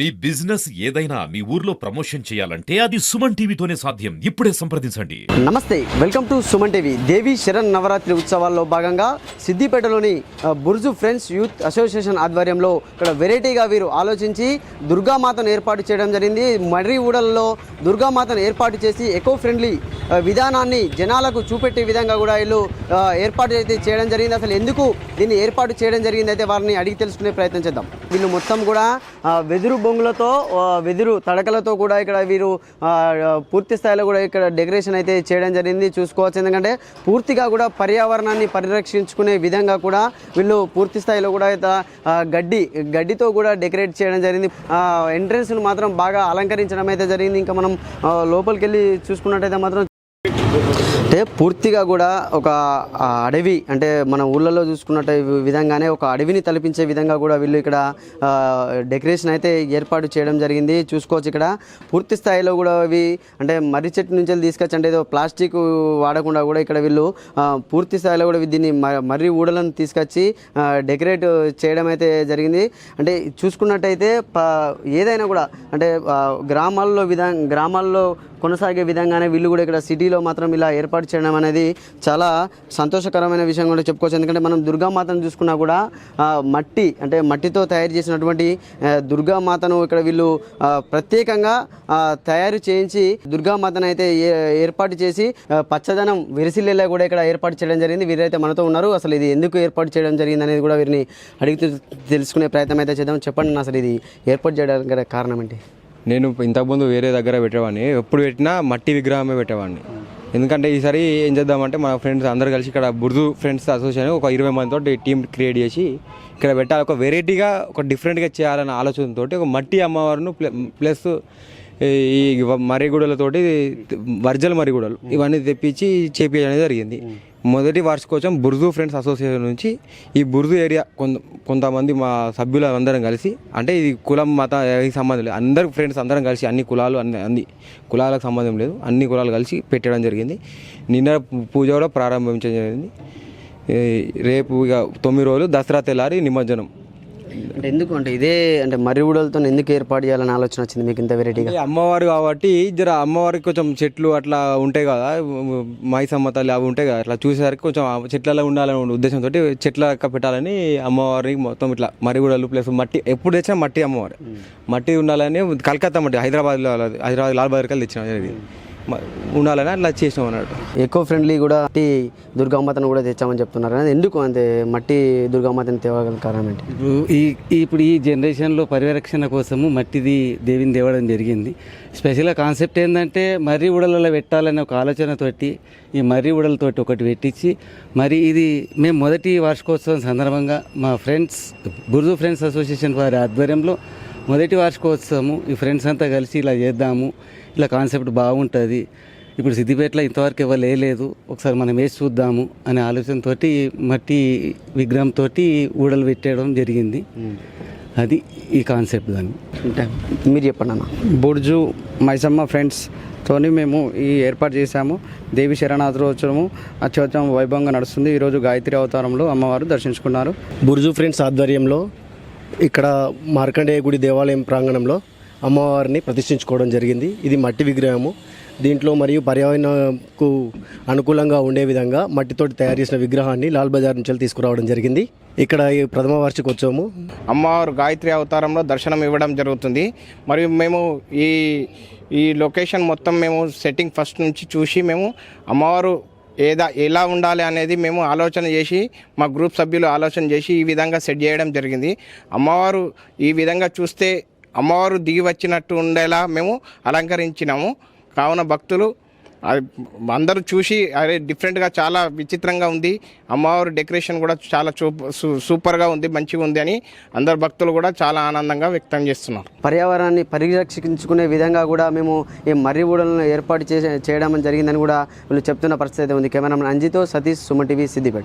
మీ business ఏదైనా మీ ఊర్లో promotion చేయాలంటే అది సుమన్ టీవీతోనే సాధ్యం. ఇప్పుడే సంప్రదించండి. నమస్తే welcome to Suman TV. Devi Sharan Navaratri ఉత్సవాల్లో భాగంగా సిద్దిపేటలోని బుర్జు ఫ్రెండ్స్ యూత్ అసోసియేషన్ ఆధ్వర్యంలో ఇక్కడ వెరైటీగా వీరు ఆలోచించి దుర్గామాతను ఏర్పాటు చేయడం జరిగింది. మర్రి ఊడలలో దుర్గామాతను ఏర్పాటు చేసి ఎకో ఫ్రెండ్లీ విధానాన్ని జనాలకు చూపెట్టే విధంగా కూడా వీళ్ళు ఏర్పాటు అయితే చేయడం జరిగింది. అసలు ఎందుకు దీన్ని ఏర్పాటు చేయడం జరిగింది అయితే వారిని అడిగి తెలుసుకునే ప్రయత్నం చేద్దాం. వీళ్ళు మొత్తం కూడా వెదురు బొంగులతో వెదురు తడకలతో కూడా ఇక్కడ వీరు పూర్తి స్థాయిలో కూడా ఇక్కడ డెకరేషన్ అయితే చేయడం జరిగింది. చూసుకోవచ్చు. ఎందుకంటే పూర్తిగా కూడా పర్యావరణాన్ని పరిరక్షించుకునే విధంగా కూడా వీళ్ళు పూర్తి స్థాయిలో కూడా అయితే గడ్డి గడ్డితో కూడా డెకరేట్ చేయడం జరిగింది. ఎంట్రన్స్ను మాత్రం బాగా అలంకరించడం అయితే జరిగింది. ఇంకా మనం లోపలికి వెళ్ళి చూసుకున్నట్టయితే మాత్రం అంటే పూర్తిగా కూడా ఒక అడవి అంటే మన ఊళ్ళలో చూసుకున్నట్టు విధంగానే ఒక అడవిని తలపించే విధంగా కూడా వీళ్ళు ఇక్కడ డెకరేషన్ అయితే ఏర్పాటు చేయడం జరిగింది. చూసుకోవచ్చు ఇక్కడ. పూర్తి స్థాయిలో కూడా అవి అంటే మర్రి చెట్టు నుంచి తీసుకొచ్చి అంటే ఏదో ప్లాస్టిక్ వాడకుండా కూడా ఇక్కడ వీళ్ళు పూర్తి స్థాయిలో కూడా దీన్ని మర్రి ఊడలను తీసుకొచ్చి డెకరేట్ చేయడం అయితే జరిగింది. అంటే చూసుకున్నట్టయితే ప- ఏదైనా కూడా అంటే గ్రామాల్లో విధా గ్రామాల్లో కొనసాగే విధంగానే వీళ్ళు కూడా ఇక్కడ సిటీలో మాత్రం ఇలా ఏర్పాటు చేయడం అనేది చాలా సంతోషకరమైన విషయం కూడా చెప్పుకోవచ్చు. ఎందుకంటే మనం దుర్గామాతను చూసుకున్నా కూడా మట్టి అంటే మట్టితో తయారు చేసినటువంటి దుర్గామాతను ఇక్కడ వీళ్ళు ప్రత్యేకంగా తయారు చేయించి దుర్గామాతను అయితే ఏ- ఏర్పాటు చేసి పచ్చదనం విరిసిల్లేలా కూడా ఇక్కడ ఏర్పాటు చేయడం జరిగింది. వీరైతే మనతో ఉన్నారు. అసలు ఇది ఎందుకు ఏర్పాటు చేయడం జరిగింది అనేది కూడా వీరిని అడిగి తెలుసుకునే ప్రయత్నం అయితే చేద్దాం. చెప్పండి అసలు ఇది ఏర్పాటు చేయడానికి కారణం ఏంటి? నేను ఇంతకుముందు వేరే దగ్గర పెట్టేవాడిని. ఎప్పుడు పెట్టినా మట్టి విగ్రహమే పెట్టేవాడిని. ఎందుకంటే ఈసారి ఏం చేద్దామంటే మా ఫ్రెండ్స్ అందరు కలిసి ఇక్కడ బుర్దు ఫ్రెండ్స్ అసోసియేషన్ ఒక ఇరవై మందితో టీం క్రియేట్ చేసి ఇక్కడ పెట్టాలి. ఒక వెరైటీగా ఒక డిఫరెంట్గా చేయాలన్న ఆలోచనతో ఒక మట్టి అమ్మవారిను ప్లస్ ఈ మరిగూడలతోటి వర్జల్ మరిగూడలు ఇవన్నీ తెప్పించి చేపించడం జరిగింది. మొదటి వార్షికోత్సవం బుర్జు ఫ్రెండ్స్ అసోసియేషన్ నుంచి ఈ బుర్జు ఏరియా కొంత కొంతమంది మా సభ్యులు అందరం కలిసి అంటే ఇది కులం మత సంబంధం లేదు. అందరు ఫ్రెండ్స్ అందరం కలిసి అన్ని కులాలు అన్ని అన్ని కులాలకు సంబంధం లేదు. అన్ని కులాలు కలిసి పెట్టడం జరిగింది. నిన్న పూజ కూడా ప్రారంభించడం జరిగింది. రేపు ఇక తొమ్మిది రోజులు దసరా తెల్లారి నిమజ్జనం. అంటే ఎందుకు అంటే ఇదే అంటే మర్రి ఊడలతో ఎందుకు ఏర్పాటు చేయాలని ఆలోచన వచ్చింది మీకు ఇంత వెరైటీగా? అమ్మవారు కాబట్టి జర అమ్మవారికి కొంచెం చెట్లు అట్లా ఉంటాయి కదా మైసమ్మ తల్లి అవి ఉంటాయి కదా అట్లా చూసేసరికి కొంచెం చెట్లలో ఉండాలనే ఉద్దేశంతో చెట్ల లెక్క పెట్టాలని అమ్మవారికి మొత్తం ఇట్లా మరిగూడలు ప్లస్ మట్టి ఎప్పుడు తెచ్చినా మట్టి అమ్మవారు. మట్టి ఉండాలని కలకత్తా మట్టి హైదరాబాద్లో. హైదరాబాద్ లాల్ బహదూర్ కలిసి తెచ్చిన మ- ఉండాలని అట్లా చేసినాం అన్నట్టు. ఎకో ఫ్రెండ్లీ కూడా మట్టి దుర్గామాతను కూడా తెచ్చామని చెప్తున్నారు. అనేది ఎందుకు అంతే మట్టి దుర్గామాతని తేవగల కారణం ఏంటి? ఈ- ఇప్పుడు ఈ జనరేషన్లో పరిరక్షణ కోసము మట్టిది దేవిని తేవడం జరిగింది. స్పెషల్గా కాన్సెప్ట్ ఏంటంటే మర్రి ఉడలలో పెట్టాలనే ఒక ఆలోచనతోటి ఈ మర్రి ఉడలతోటి ఒకటి పెట్టించి మరి ఇది మేము మొదటి వార్షికోత్సవం సందర్భంగా మా ఫ్రెండ్స్ బుర్జు ఫ్రెండ్స్ అసోసియేషన్ వారి ఆధ్వర్యంలో మొదటి వార్షికోత్సవము ఈ ఫ్రెండ్స్ అంతా కలిసి ఇలా చేద్దాము ఇలా కాన్సెప్ట్ బాగుంటుంది. ఇప్పుడు సిద్దిపేటలో ఇంతవరకు ఎవరు వేయలేదు ఒకసారి మనం వేసి చూద్దాము అనే ఆలోచనతోటి మట్టి విగ్రహంతో ఊడలు పెట్టేయడం జరిగింది. అది ఈ కాన్సెప్ట్ దాన్ని అంటే మీరు చెప్పండి అన్న. బుర్జు మైసమ్మ ఫ్రెండ్స్ తోని మేము ఈ ఏర్పాటు చేశాము. దేవి శరణాథరోత్సవము అత్యవతం వైభవంగా నడుస్తుంది. ఈరోజు గాయత్రి అవతారంలో అమ్మవారు దర్శించుకున్నారు. బుర్జు ఫ్రెండ్స్ ఆధ్వర్యంలో ఇక్కడ మార్కండేయ గుడి దేవాలయం ప్రాంగణంలో అమ్మవారిని ప్రతిష్ఠించుకోవడం జరిగింది. ఇది మట్టి విగ్రహము. దీంట్లో మరియు పర్యావరణకు అనుకూలంగా ఉండే విధంగా మట్టితోటి తయారు చేసిన విగ్రహాన్ని లాల్ బజార్ నుంచి తీసుకురావడం జరిగింది. ఇక్కడ ఈ ప్రథమ వార్షికోత్సవము. అమ్మవారు గాయత్రి అవతారంలో దర్శనం ఇవ్వడం జరుగుతుంది. మరియు మేము ఈ ఈ లొకేషన్ మొత్తం మేము సెట్టింగ్ ఫస్ట్ నుంచి చూసి మేము అమ్మవారు ఏదా ఎలా ఉండాలి అనేది మేము ఆలోచన చేసి మా గ్రూప్ సభ్యులు ఆలోచన చేసి ఈ విధంగా సెట్ చేయడం జరిగింది. అమ్మవారు ఈ విధంగా చూస్తే అమ్మవారు దిగి వచ్చినట్టు ఉండేలా మేము అలంకరించినాము. కావున భక్తులు అందరూ చూసి అరే డిఫరెంట్గా చాలా విచిత్రంగా ఉంది. అమ్మవారు డెకరేషన్ కూడా చాలా సూ- సూపర్గా ఉంది మంచిగా ఉంది అని అందరు భక్తులు కూడా చాలా ఆనందంగా వ్యక్తం చేస్తున్నారు. పర్యావరణాన్ని పరిరక్షించుకునే విధంగా కూడా మేము ఈ మర్రి ఊడలను ఏర్పాటు చేసే చేయడం జరిగిందని కూడా వీళ్ళు చెప్తున్న పరిస్థితి ఉంది. కెమెరామెన్ అంజితో సతీష్ సుమ టీవీ సిద్దిపేట.